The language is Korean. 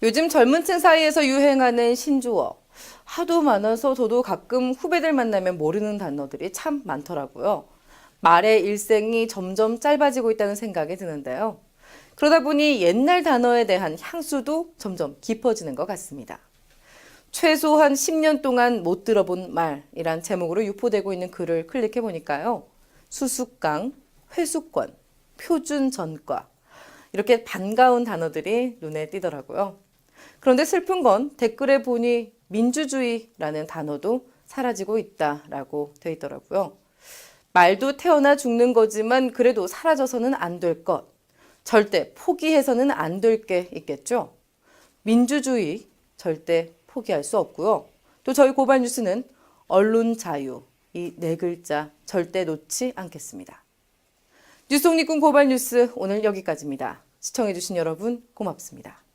요즘 젊은 층 사이에서 유행하는 신조어. 하도 많아서 저도 가끔 후배들 만나면 모르는 단어들이 참 많더라고요. 말의 일생이 점점 짧아지고 있다는 생각이 드는데요. 그러다 보니 옛날 단어에 대한 향수도 점점 깊어지는 것 같습니다. 최소한 10년 동안 못 들어본 말이란 제목으로 유포되고 있는 글을 클릭해 보니까요. 수수깡, 회수권, 표준 전과 이렇게 반가운 단어들이 눈에 띄더라고요. 그런데 슬픈 건 댓글에 보니 민주주의라는 단어도 사라지고 있다라고 돼 있더라고요. 말도 태어나 죽는 거지만 그래도 사라져서는 안 될 것. 절대 포기해서는 안 될 게 있겠죠. 민주주의 절대 포기할 수 없고요. 또 저희 고발 뉴스는 언론 자유 이 네 글자 절대 놓지 않겠습니다. 뉴스 독립군 고발 뉴스 오늘 여기까지입니다. 시청해주신 여러분 고맙습니다.